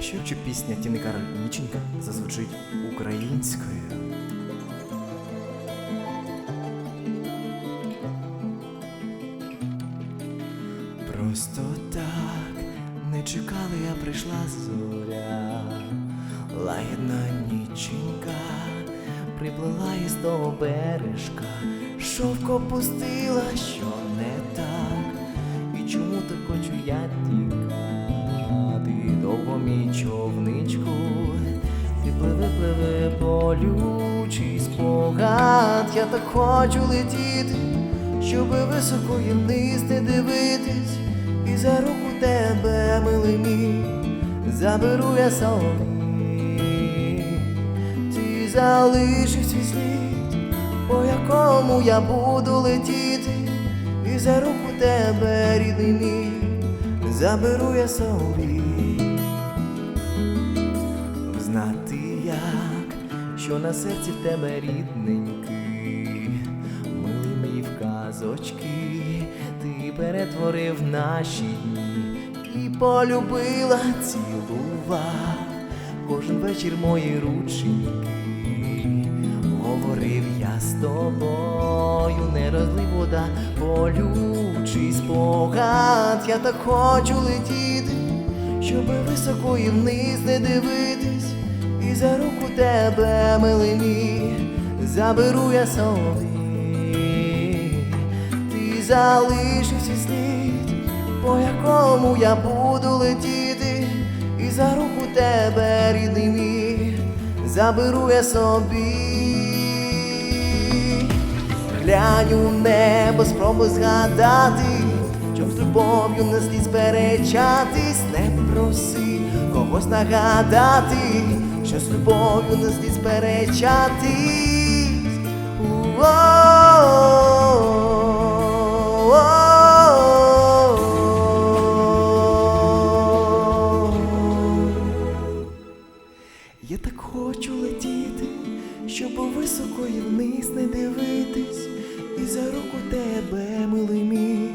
Що якщо пісня Тіни Кароль Ніченька зазвучить українською? Просто так не чекали, я прийшла зоря, лагідна ніченька, приплила із того бережка, шовко пустила, що не я так хочу летіти, щоби високо і вниз не дивитись, і за руку тебе, милий мій, заберу я собі, ти залишиш свій слід, по якому я буду летіти, і за руку тебе, рідний мій, заберу я собі. Знати як, що на серці в тебе рідненький, перетворив наші дні і полюбила, цілував кожен вечір мої рученьки. Говорив я з тобою, не розлий вода, полючий спогад, я так хочу летіти, щоби високо і вниз не дивитись, і за руку тебе, милий мій, заберу я собі, ти залишив слід, по якому я буду летіти, і за руку тебе, рідний мій, заберу я собі. Глянь у небо, спробуй згадати, чом з любов'ю не слід сперечатись, не проси когось нагадати, що з любов'ю не слід сперечатись. Високо і вниз не дивитись, і за руку тебе, милий мій,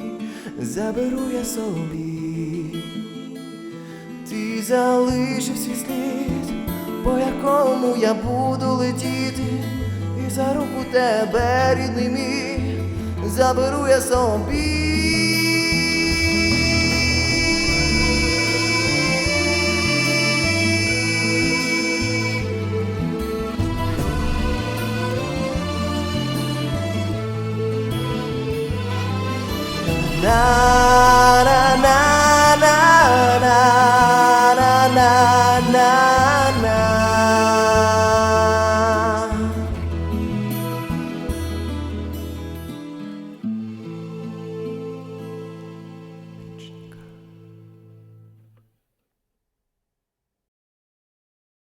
заберу я собі. Ти залишив слід, по якому я буду летіти, і за руку тебе, рідний мій, заберу я собі. now.